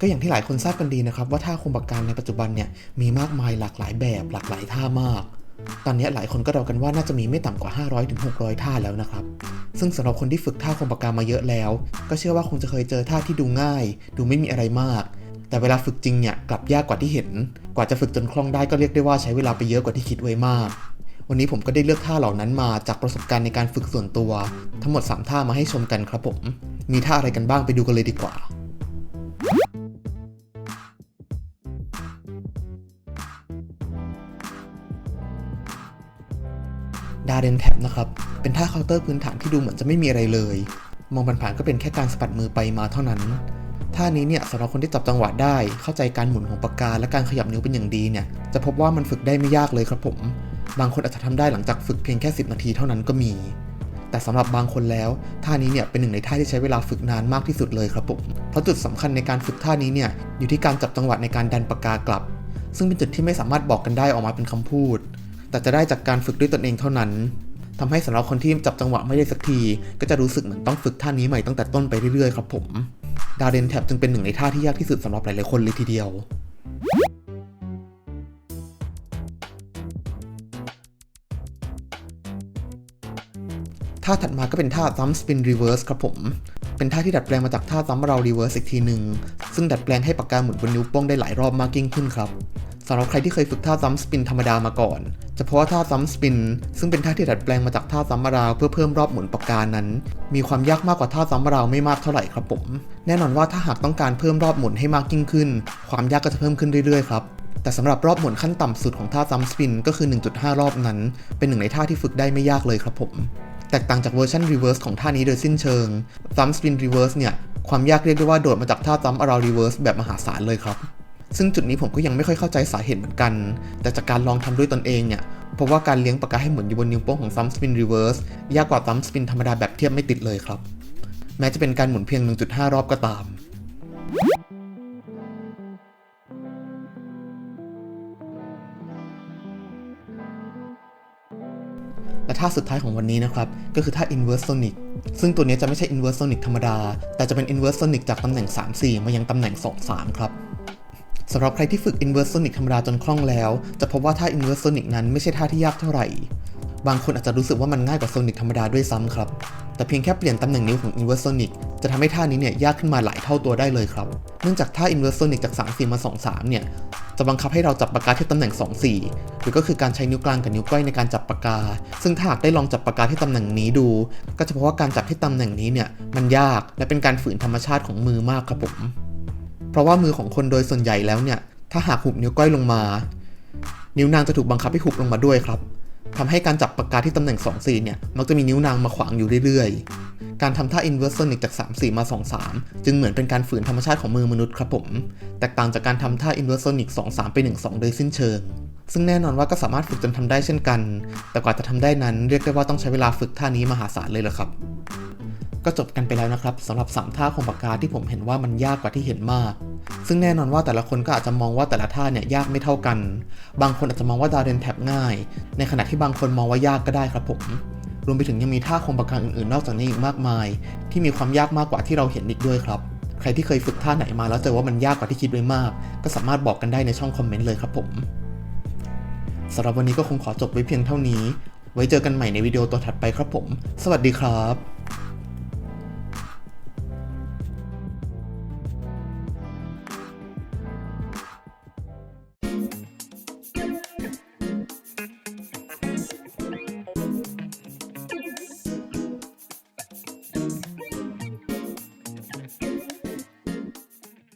ก็อย่างที่หลายคนทราบกันดีนะครับว่าท่าคมปากกาในปัจจุบันเนี่ยมีมากมายหลากหลายแบบหลากหลายท่ามาก ตอนนี้หลายคนก็เดากันว่าน่าจะมีไม่ต่ำกว่า 500-600ถึงท่าแล้วนะครับ ซึ่งสำหรับคนที่ฝึกท่าคมปากกามาเยอะแล้ว ก็เชื่อว่าคงจะเคยเจอท่าที่ดูง่าย ดูไม่มีอะไรมาก แต่เวลาฝึกจริงเนี่ยกลับยากกว่าที่เห็น กว่าจะฝึกจนคล่องได้ก็เรียกได้ว่าใช้เวลาไปเยอะกว่าที่คิดไว้มากวันนี้ผมก็ได้เลือกท่าเหล่านั้นมาจากประสบการณ์ในการฝึกส่วนตัว ทั้งหมด 3 ท่ามาให้ชมกันครับผม มีท่าอะไรกันบ้างไปดูกันเลยดีกว่า ดาเรนแท็บนะครับ เป็นท่าเคาน์เตอร์พื้นฐานที่ดูเหมือนจะไม่มีอะไรเลย มองผ่านๆก็เป็นแค่การสะบัดมือไปมาเท่านั้น ท่านี้เนี่ยสำหรับคนที่จับจังหวะได้ เข้าใจการหมุนของปากกาและการขยับนิ้วเป็นอย่างดีเนี่ย จะพบว่ามันฝึกได้ไม่ยากเลยครับผม บางคนอาจจะทำได้หลังจากฝึกเพียงแค่ 10 นาทีเท่านั้นก็มี แต่สำหรับบางคนแล้วท่านี้เนี่ยเป็นหนึ่งในท่าที่ใช้เวลาฝึกนานมากที่สุดเลยครับผม เพราะจุดสำคัญในการฝึกท่านี้เนี่ยอยู่ที่การจับจังหวะในการดันปากกากลับ ซึ่งเป็นจุดที่ไม่สามารถบอกกันได้ออกมาเป็นคำพูด แต่จะได้จากการฝึกด้วยตนเองเท่านั้นทำให้สำหรับคนที่จับจังหวะไม่ได้สักที ก็จะรู้สึกเหมือนต้องฝึกท่านี้ใหม่ตั้งแต่ต้นไปเรื่อยๆครับผมดาวเดนแท็บจึงเป็นหนึ่งในท่าที่ยากที่สุดสำหรับหลายๆคนเลยทีเดียวท่าถัดมาก็เป็นท่า thumb spin reverse ครับผม เป็นท่าที่ดัดแปลงมาจากท่า thumb round reverse อีกทีหนึ่ง ซึ่งดัดแปลงให้ปากกาหมุนบนนิ้วโป้งได้หลายรอบมากยิ่งขึ้นครับสำหรับใครที่เคยฝึกท่า thumb spin ธรรมดามาก่อน จะเพราะว่าท่า thumb spin ซึ่งเป็นท่าที่ดัดแปลงมาจากท่า thumb round เพื่อเพิ่มรอบหมุนปากกานั้น มีความยากมากกว่าท่า thumb round ไม่มากเท่าไหร่ครับผม แน่นอนว่าถ้าหากต้องการเพิ่มรอบหมุนให้มากยิ่งขึ้น ความยากก็จะเพิ่มขึ้นเรื่อยๆครับแต่สำหรับรอบหมุนขั้นต่ำสุดของท่า thumb spin ก็คือ 1.5 รอบนั้น เป็นหนึ่งในท่าที่ฝึกได้ไม่ยากเลยครับผม แตกต่างจากเวอร์ชัน reverse ของท่านี้โดยสิ้นเชิง thumb spin reverse เนี่ย ความยากเรียกได้ว่าโดดมาจากท่า thumb around reverse แบบมหาศาลเลยครับ ซึ่งจุดนี้ผมก็ยังไม่ค่อยเข้าใจสาเหตุเหมือนกัน แต่จากการลองทำด้วยตนเองเนี่ยพบว่าการเลี้ยงปากกาให้หมุนอยู่บนนิ้วโป้งของ thumb spin reverse ยากกว่า thumb spin ธรรมดาแบบเทียบไม่ติดเลยครับ แม้จะเป็นการหมุนเพียง 1.5 รอบก็ตามและท่าสุดท้ายของวันนี้นะครับ ก็คือท่า inverse sonic ซึ่งตัวนี้จะไม่ใช่ inverse sonic ธรรมดา แต่จะเป็น inverse sonic จากตำแหน่ง 3-4 มายังตำแหน่ง 2-3 ครับ สำหรับใครที่ฝึก inverse sonic ธรรมดาจนคล่องแล้ว จะพบว่าท่า inverse sonic นั้นไม่ใช่ท่าที่ยากเท่าไหร่ บางคนอาจจะรู้สึกว่ามันง่ายกว่า sonic ธรรมดาด้วยซ้ำครับ แต่เพียงแค่เปลี่ยนตำแหน่งนิ้วของ inverse sonic จะทำให้ท่านี้เนี่ยยากขึ้นมาหลายเท่าตัวได้เลยครับ เนื่องจากท่า inverse sonic จาก 3-4 มา 2-3 เนี่ย จะบังคับให้เราจับปากกาที่ตำแหน่ง 2-4 หรือก็คือการใช้นิ้วกลางกับนิ้วก้อยในการจับปากกา ซึ่งถ้าหากได้ลองจับปากกาที่ตำแหน่งนี้ดู ก็จะพบว่าการจับที่ตำแหน่งนี้เนี่ยมันยากและเป็นการฝืนธรรมชาติของมือมากครับผม ราะว่ามือของคนโดยส่วนใหญ่แล้วเนี่ย ถ้าหากหุบนิ้วก้อยลงมา นิ้วนางจะถูกบังคับให้หุบลงมาด้วยครับทำให้การจับปากกาที่ตำแหน่ง 2-4 เนี่ย มักจะมีนิ้วนางมาขวางอยู่เรื่อยๆ การทำท่า inverse sonic จาก 3-4 มา 2-3 จึงเหมือนเป็นการฝืนธรรมชาติของมือมนุษย์ครับผม แตกต่างจากการทำท่า inverse sonic 2-3 ไป 1-2 โดยสิ้นเชิง ซึ่งแน่นอนว่าก็สามารถฝึกจนทำได้เช่นกัน แต่กว่าจะทำได้นั้นเรียกได้ว่าต้องใช้เวลาฝึกท่านี้มหาศาลเลยละครับ ก็จบกันไปแล้วนะครับสำหรับ 3 ท่าของปากกาที่ผมเห็นว่ามันยากกว่าที่เห็นมาก ซึ่งแน่นอนว่าแต่ละคนก็อาจจะมองว่าแต่ละท่าเนี่ยยากไม่เท่ากัน บางคนอาจจะมองว่าดาวเดนแท็บง่าย ในขณะที่บางคนมองว่ายากก็ได้ครับผม รวมไปถึงยังมีท่าคงปากกาอื่นๆ นอกจากนี้อีกมากมาย ที่มีความยากมากกว่าที่เราเห็นอีกด้วยครับ ใครที่เคยฝึกท่าไหนมาแล้วเจอว่ามันยากกว่าที่คิดไว้มาก ก็สามารถบอกกันได้ในช่องคอมเมนต์เลยครับผมสำหรับวันนี้ก็คงขอจบไว้เพียงเท่านี้ ไว้เจอกันใหม่ในวิดีโอตัวถัดไปครับผม สวัสดีครับ